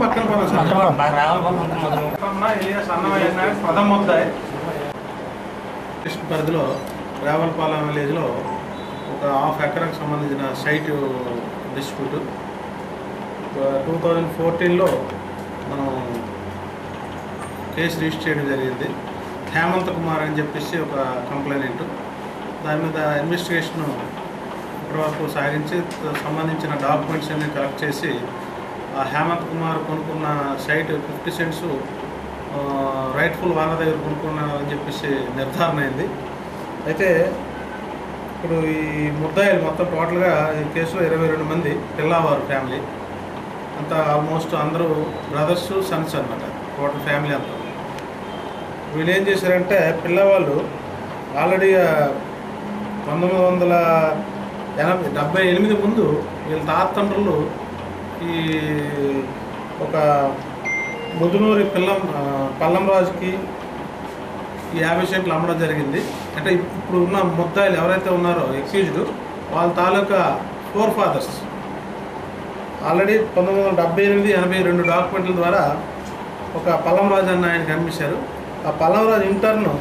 పక్కన పరిధిలో రావల్పాలెం విలేజ్లో ఒక హాఫ్ ఎకరాకు సంబంధించిన సైట్ డిస్ప్యూట్. టూ థౌజండ్ ఫోర్టీన్లో మనం కేసు రిజిస్టర్ చేయడం జరిగింది. హేమంత్ కుమార్ అని చెప్పేసి ఒక కంప్లైంట్. దాని మీద ఇన్వెస్టిగేషను ఇప్పటివరకు సాగించి సంబంధించిన డాక్యుమెంట్స్ అన్ని కలెక్ట్ చేసి ఆ హేమంత్ కుమార్ కొనుక్కున్న సైట్ ఫిఫ్టీ సెంట్స్ రైట్ఫుల్ వాళ్ళ దగ్గర కొనుక్కున్నారని చెప్పేసి నిర్ధారణ అయింది. అయితే ఇప్పుడు ఈ ముద్దాయిలు మొత్తం టోటల్గా ఈ కేసులో ఇరవై రెండు మంది పిల్లవారు ఫ్యామిలీ. అంతా ఆల్మోస్ట్ అందరూ బ్రదర్స్ సన్స్ అనమాట టోటల్ ఫ్యామిలీ అంతా. వీళ్ళు ఏం చేశారంటే పిల్లవాళ్ళు ఆల్రెడీ పంతొమ్మిది వందల ఎనభై డెబ్బై ఎనిమిది ముందు వీళ్ళ తాతండ్రులు ఈ ఒక ముదునూరి పిల్లం ఆ, పల్లం రాజుకి ఈ యాభై సెంట్లు అమ్మడం జరిగింది. అంటే ఇప్పుడు ఉన్న ముద్దాయిలు ఎవరైతే ఉన్నారో ఎక్స్క్యూజ్డ్ వాళ్ళ తాలూకా ఫోర్ ఫాదర్స్. ఆల్రెడీ పంతొమ్మిది వందల డెబ్బై ఎనిమిది ఎనభై రెండు డాక్యుమెంట్ల ద్వారా ఒక పల్లంరాజు అన్న ఆయన కనిపించారు. ఆ పల్లంరాజు ఇంటర్ను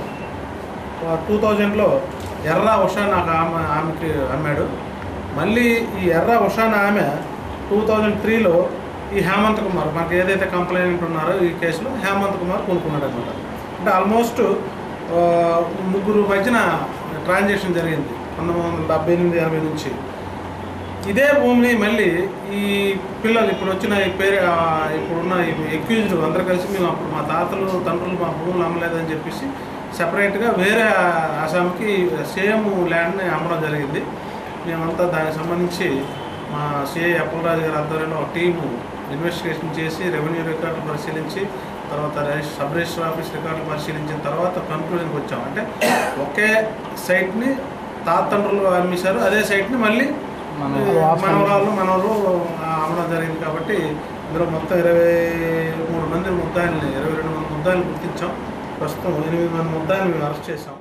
టూ థౌజండ్లో ఎర్రా ఉషా నాకు ఆమె ఆమెకి అమ్మాడు. మళ్ళీ ఈ ఎర్ర ఉషాన ఆమె టూ థౌజండ్ త్రీలో ఈ హేమంత్ కుమార్ మనకి ఏదైతే కంప్లైంట్ ఉన్నారో ఈ కేసులో హేమంత్ కుమార్ కొనుక్కున్నాడు అనమాట అంటే ఆల్మోస్ట్ ముగ్గురు మధ్యన ట్రాన్సాక్షన్ జరిగింది పంతొమ్మిది వందల డెబ్బై ఎనిమిది ఎనభై నుంచి. ఇదే భూమిని మళ్ళీ ఈ పిల్లలు ఇప్పుడు వచ్చిన ఈ పేరు ఇప్పుడున్న ఎక్యూజ్డ్ అందరు కలిసి మేము అప్పుడు మా తాతలు తండ్రులు మా భూములు అమ్మలేదని చెప్పేసి సపరేట్గా వేరే అసాంకి సేమ్ ల్యాండ్ని అమ్మడం జరిగింది. మేమంతా దానికి సంబంధించి మా సిఐ అప్పలరాజు గారి ఆధ్వర్యంలో ఒక టీము ఇన్వెస్టిగేషన్ చేసి రెవెన్యూ రికార్డులు పరిశీలించి తర్వాత సబ్ రిజిస్టర్ ఆఫీస్ రికార్డులు పరిశీలించిన తర్వాత కన్క్లూజన్కి వచ్చాం. అంటే ఒకే సైట్ని తాతండ్రులు అమ్మేశారు అదే సైట్ని మళ్ళీ మనవరాళ్ళు మనవరు అమ్మడం జరిగింది కాబట్టి ఇందులో మొత్తం ఇరవై మూడు మంది ముద్దాయిల్ని ఇరవై రెండు మంది ముద్దాయిలు గుర్తించాం. ప్రస్తుతం ఎనిమిది మంది ముద్దాయిలు మేము అరెస్ట్ చేసాం